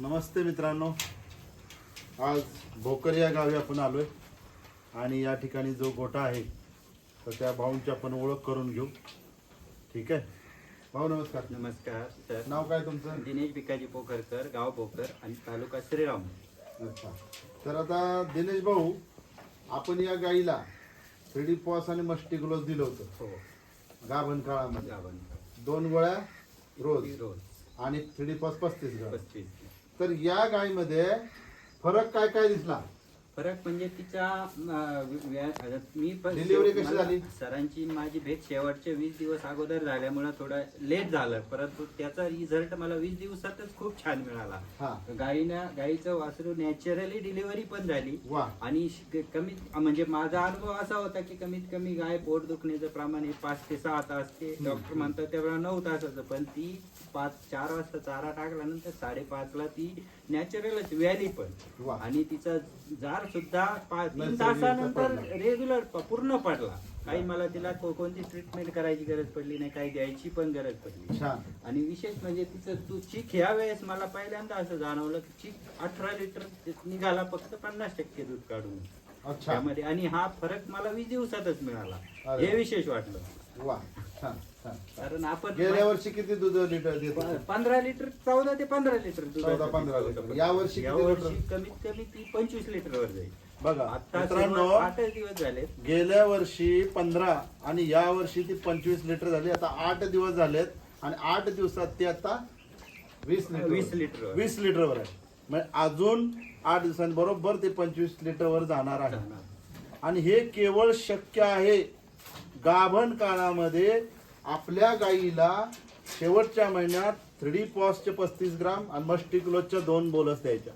नमस्ते मित्रांनो. आज भोकर या गावी आपण आलोय. आणि या ठिकाणी जो गोटा आहे तर त्या भाऊंची आपण ओळख करून घेऊ. ठीक आहे? भाऊ नमस्कार. नमस्कार सर. नाव काय तुमचं? दिनेश भिकाजी पोखरकर गाव पोखर आणि तालुका श्रीराम. अच्छा. तर आता दिनेश भाऊ आपण या गाईला थ्री डी पॉस आणि मस्टी ग्लोज दिलं होतं. हो. गाभण काळामध्ये. गावन दोन गोळ्या रोज रोज. आणि थ्री डी पॉस पस्तीस ग्राम. पस्तीस तर या गायीमध्ये फरक काय काय दिसला? फरक म्हणजे तिच्या अं, व्या- आता मी पण Delivery कशी मला झाली? सरांची माझी भेट शेवटचे वीस दिवस अगोदर झाल्यामुळे थोडं लेट झालं. परंतु त्याचा रिझल्ट मला वीस दिवसातच खूप छान मिळाला. हा. गाईनं गाईचं वासरू नॅचरली डिलिव्हरी पण झाली. वा. आणि श- कमीत म्हणजे माझा अनुभव असा होता की कमीत कमी गाय पोट दुखण्याचं प्रमाण हे पाच ते सहा तास ते डॉक्टर म्हणतात त्यावेळेला नऊ तासाचं. पण ती पाच चार वाजता चारा टाकल्यानंतर साडेपाचला ती नॅचरलच व्याली पण. वा. आणि तिचा जार सुद्धा पा- तीन तासानंतर. रेग्युलर पूर्ण पडला. काही मला तिला कोणती ट्रीटमेंट करायची गरज पडली नाही काही द्यायची पण गरज पडली आणि विशेष म्हणजे तिचं तू चीक ह्या वेळेस मला पहिल्यांदा असं जाणवलं की चीक अठरा लिटर निघाला फक्त पन्नास टक्के दूध काढून. त्यामध्ये. आणि हा फरक मला वीस दिवसातच मिळाला. हे विशेष वाटलं. वा छान कारण आपण गेल्या वर्षी किती दूध लिटर देत होते? पंधरा लिटर चौदा ते पंधरा लिटर दूध चौदा, पंधरा लिटर. या किती वर्षी लिटर? कमीत कमी ती पंचवीस लिटर वर जाईल. बघा आता मित्रांनो सुरुवात- आठच दिवस झाले. गेल्या वर्षी पंधरा आणि या वर्षी ती पंचवीस लिटर झाली. आता आठ दिवस झालेत आणि आठ दिवसात ती आता वीस लिटर वीस लिटरवर. वीस लिटरवर आहे. म्हणजे अजून आठ दिवसांबरोबर ते पंचवीस लिटरवर जाणार आहे. आणि हे केवळ शक्य आहे गाभण काळामध्ये आपल्या गाईला शेवटच्या महिन्यात थ्री पॉसचे पस्तीस ग्राम आणि मस्टिक्लोजच्या दोन बोलस द्यायच्या.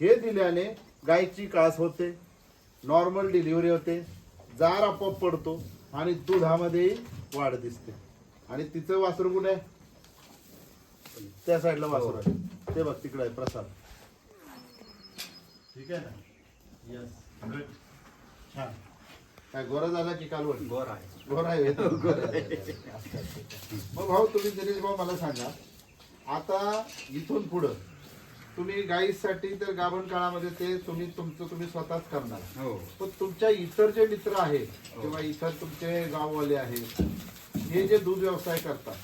हे दिल्याने गायची कास होते नॉर्मल डिलिव्हरी होते जार आपोआप पडतो आणि दुधामध्ये वाढ दिसते. आणि तिचं वासरू कुठे आहे? त्या साईडला वासरू आहे. ते बघ तिकडे आहे प्रसाद. ठीक आहे ना? यस गुड छान. काय गोरा झाला की कालवण? गोर आहे. गोरा आहे. मग भाऊ तुम्ही दिनेश भाऊ मला सांगा. आता इथून पुढं तुम्ही गाईसाठी तर गाभण काळामध्ये ते तुम्ही तुमचं तुम्ही स्वतःच करणार. हो. पण तुमच्या इतर जे मित्र आहेत किंवा इतर तुमचे गाववाले आहेत हे जे दूध व्यवसाय करतात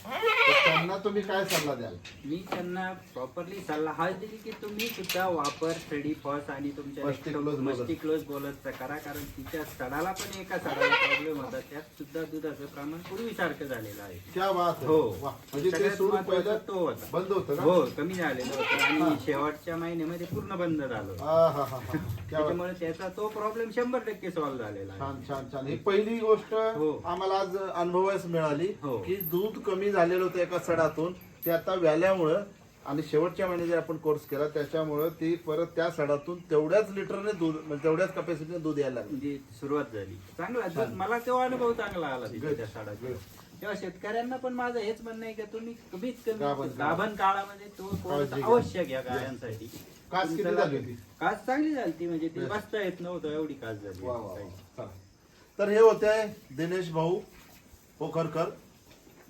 तर त्यांना तुम्ही काय सल्ला द्याल मी त्यांना प्रॉपरली सल्ला हाच दिली की तुम्ही सुद्धा वापर थ्रेडी फॉस आणि तुमच्या close bolus. मस्टी क्लोज बोलतचा करा कारण तिच्या सडाला पण एका सडाला प्रॉब्लेम होता त्यात सुद्धा दुधाचं प्रमाण पूर्वीसारखं झालेलं आहे क्या बात. हो. म्हणजे ते सगळ्यात सोडून महत्त्वाचा पहिलं तो होता बंद होतं का हो कमी झालेलं होतं हा. आणि शेवटच्या महिन्यामध्ये पूर्ण बंद झालं हा हा हा हा. क्या बात. त्याच्यामुळे त्याचा तो प्रॉब्लेम शंभर टक्के सॉल्व्ह झालेला आहे छान छान छान ही पहिली गोष्ट हो. आम्हाला आज अनुभवास मिळाली हो. की दूध कमी झालेलं होतं एका सडातून ते आता व्याल्यामुळं आणि शेवटच्या महिन्यात जे आपण कोर्स केला त्याच्यामुळं ती परत त्या सडातून तेवढ्याच लिटरने दूध म्हणजे तेवढ्याच कपॅसिटीने दूध यायला लागलं म्हणजे सुरुवात झाली चांगला दूध- मला तेव्हा अनुभव चांगला आला तिथे. त्या साडाचा. तेव्हा शेतकऱ्यांना पण माझं हेच म्हणणं आहे की तुम्ही कमीत गाभण कमी काळ. गाभण काळामध्ये तो कोर्स काळजी घ्या. अवश्य घ्या गायांसाठी कास किती तुमच्याला- झाली होती? कास चांगली झाली ती म्हणजे ती. बसता येत नव्हतं एवढी कास झाली वा, वा, वा. काही. चला. तर हे होते दिनेश भाऊ भोकरकर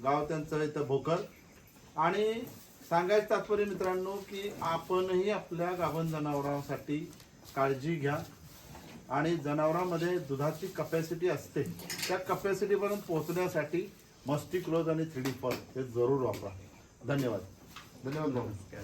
गाव त्यांचं इथं भोकर. आणि सांगायचं तात्पर्य मित्रांनो की आपणही आपल्या गाभण जनावरांसाठी काळजी घ्या. आणि जनावरांमध्ये दुधाची कपॅसिटी असते. त्या कपॅसिटीपर्यंत पोहोचण्यासाठी मस्टी क्लोज आणि थ्री डी हे जरूर वापरा. धन्यवाद. धन्यवाद नमस्कार.